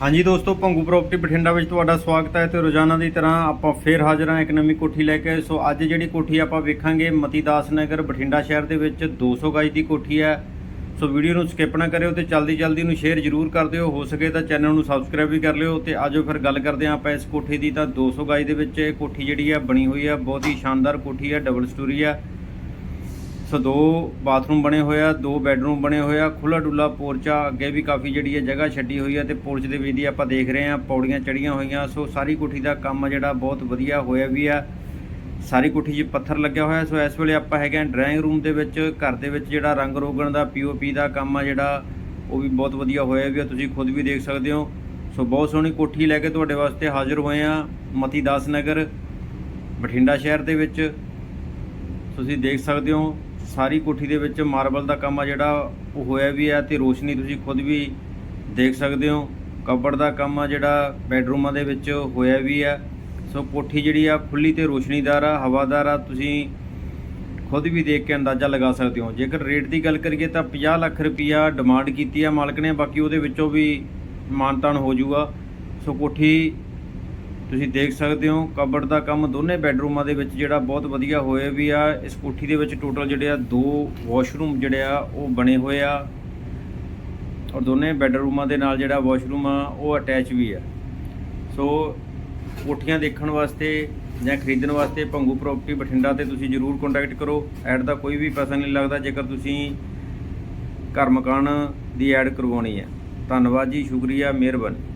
ਹਾਂਜੀ ਦੋਸਤੋ ਭੰਗੂ ਪ੍ਰਾਪਰਟੀ ਬਠਿੰਡਾ ਵਿੱਚ ਤੁਹਾਡਾ ਸਵਾਗਤ ਹੈ ਤੇ ਰੋਜ਼ਾਨਾ ਦੀ ਤਰ੍ਹਾਂ ਆਪਾਂ ਫੇਰ ਹਾਜ਼ਰ ਹਾਂ ਇੱਕ ਨਵੀਂ ਕੋਠੀ ਲੈ ਕੇ। ਸੋ ਅੱਜ ਜਿਹੜੀ ਕੋਠੀ ਆਪਾਂ ਵੇਖਾਂਗੇ ਮਤੀਦਾਸ ਨਗਰ ਬਠਿੰਡਾ ਸ਼ਹਿਰ ਦੇ ਵਿੱਚ 200 ਗਜ ਦੀ ਕੋਠੀ ਹੈ। ਸੋ ਵੀਡੀਓ ਨੂੰ ਸਕਿਪ ਨਾ ਕਰਿਓ ਤੇ ਜਲਦੀ ਜਲਦੀ ਨੂੰ ਸ਼ੇਅਰ ਜ਼ਰੂਰ ਕਰ ਦਿਓ। ਹੋ ਸਕੇ ਤਾਂ ਚੈਨਲ ਨੂੰ ਸਬਸਕ੍ਰਾਈਬ ਵੀ ਕਰ ਲਿਓ ਤੇ ਆਜੋ ਫਿਰ ਗੱਲ ਕਰਦੇ ਹਾਂ ਆਪਾਂ ਇਸ ਕੋਠੀ ਦੀ। ਤਾਂ 200 ਗਜ ਦੇ ਵਿੱਚ ਇਹ ਕੋਠੀ ਜਿਹੜੀ ਹੈ, ਬਣੀ ਹੋਈ ਹੈ। ਬਹੁਤ ਹੀ ਸ਼ਾਨਦਾਰ ਕੋਠੀ ਹੈ ਡਬਲ ਸਟੋਰੀ ਹੈ। ਸੋ ਦੋ ਬਾਥਰੂਮ ਬਣੇ ਹੋਏ ਆ, ਦੋ ਬੈੱਡਰੂਮ ਬਣੇ ਹੋਏ ਆ ਖੁੱਲਾ ਡੁੱਲਾ ਪੋਰਚਾ, ਅੱਗੇ ਵੀ ਕਾਫੀ ਜਿਹੜੀ ਹੈ ਜਗ੍ਹਾ ਛੱਡੀ ਹੋਈ ਹੈ ਤੇ ਪੋਰਚ ਦੇ ਵਿੱਚ ਦੀ ਆਪਾਂ ਦੇਖ ਰਹੇ ਹਾਂ ਪੌੜੀਆਂ ਚੜੀਆਂ ਹੋਈਆਂ, ਸੋ ਸਾਰੀ ਕੋਠੀ ਦਾ ਕੰਮ ਜਿਹੜਾ ਬਹੁਤ ਵਧੀਆ ਹੋਇਆ ਵੀ ਆ। ਸਾਰੀ ਕੋਠੀ 'ਚ ਪੱਥਰ ਲੱਗਿਆ ਹੋਇਆ, ਸੋ ਇਸ ਵੇਲੇ ਆਪਾਂ ਹੈਗੇ ਆ ਡਰਾਇੰਗ ਰੂਮ ਦੇ ਵਿੱਚ, ਘਰ ਦੇ ਵਿੱਚ ਜਿਹੜਾ ਰੰਗ ਰੋਗਣ ਦਾ ਪੀਓਪੀ ਦਾ ਕੰਮ ਆ ਜਿਹੜਾ, ਉਹ ਵੀ ਬਹੁਤ ਵਧੀਆ ਹੋਇਆ ਵੀ ਆ, ਤੁਸੀਂ ਖੁਦ ਵੀ ਦੇਖ ਸਕਦੇ ਹੋ। ਸੋ ਬਹੁਤ ਸੋਹਣੀ ਕੋਠੀ ਲੈ ਕੇ ਤੁਹਾਡੇ ਵਾਸਤੇ ਹਾਜ਼ਰ ਹੋਏ ਆ, ਮਤੀ ਦਾਸ ਨਗਰ, ਬਠਿੰਡਾ ਸ਼ਹਿਰ ਦੇ ਵਿੱਚ। ਤੁਸੀਂ ਦੇਖ ਸਕਦੇ ਹੋ ਸਾਰੀ ਕੋਠੀ ਦੇ ਵਿੱਚ ਮਾਰਬਲ ਦਾ ਕੰਮ ਆ ਜਿਹੜਾ ਉਹ ਹੋਇਆ ਵੀ ਆ ਤੇ ਰੋਸ਼ਨੀ ਤੁਸੀਂ ਖੁਦ ਵੀ ਦੇਖ ਸਕਦੇ ਹੋ। ਕਬੜ ਦਾ ਕੰਮ ਆ ਜਿਹੜਾ ਬੈਡਰੂਮਾਂ ਦੇ ਵਿੱਚ ਹੋਇਆ ਵੀ ਆ। ਸੋ ਕੋਠੀ ਜਿਹੜੀ ਆ ਖੁੱਲੀ ਤੇ ਰੋਸ਼ਨੀਦਾਰ ਆ, ਹਵਾਦਾਰ ਆ, ਤੁਸੀਂ ਖੁਦ ਵੀ ਦੇਖ ਕੇ ਅੰਦਾਜ਼ਾ ਲਗਾ ਸਕਦੇ ਹੋ। ਜੇਕਰ ਰੇਟ ਦੀ ਗੱਲ ਕਰੀਏ ਤਾਂ 50 ਲੱਖ ਰੁਪਈਆ ਡਿਮਾਂਡ ਕੀਤੀ ਆ ਮਾਲਕ ਨੇ, ਬਾਕੀ ਉਹਦੇ ਵਿੱਚੋਂ ਵੀ ਮਾਨਤਾਨ ਹੋ ਜਾਊਗਾ। ਸੋ ਕੋਠੀ ਤੁਸੀਂ ਦੇਖ ਸਕਦੇ ਹੋ, ਕਬੜ ਦਾ ਕੰਮ ਦੋਨੇ ਬੈੱਡਰੂਮਾਂ ਦੇ ਵਿੱਚ ਜਿਹੜਾ ਬਹੁਤ ਵਧੀਆ ਹੋਇਆ ਵੀ ਆ। ਇਸ ਕੋਠੀ ਦੇ ਵਿੱਚ ਟੋਟਲ ਜਿਹੜੇ ਆ ਦੋ ਵਾਸ਼ਰੂਮ ਜਿਹੜੇ ਆ, ਉਹ ਬਣੇ ਹੋਏ ਆ। ਔਰ ਦੋਨੇ ਬੈੱਡਰੂਮਾਂ ਦੇ ਨਾਲ ਜਿਹੜਾ ਵਾਸ਼ਰੂਮ ਆ, ਉਹ ਅਟੈਚ ਵੀ ਆ। ਸੋ ਕੋਠੀਆਂ ਦੇਖਣ ਵਾਸਤੇ ਜਾਂ ਖਰੀਦਣ ਵਾਸਤੇ ਭੰਗੂ ਪ੍ਰਾਪਰਟੀ ਬਠਿੰਡਾ ਤੇ ਤੁਸੀਂ ਜਰੂਰ ਕੰਟੈਕਟ ਕਰੋ। ਐਡ ਦਾ ਕੋਈ ਵੀ ਪੈਸਾ ਨਹੀਂ ਲੱਗਦਾ ਜੇਕਰ ਤੁਸੀਂ ਘਰ ਮਕਾਨ ਦੀ ਐਡ ਕਰਵਾਉਣੀ ਹੈ ਧੰਨਵਾਦ ਜੀ, ਸ਼ੁਕਰੀਆ, ਮਿਹਰਬਾਨੀ।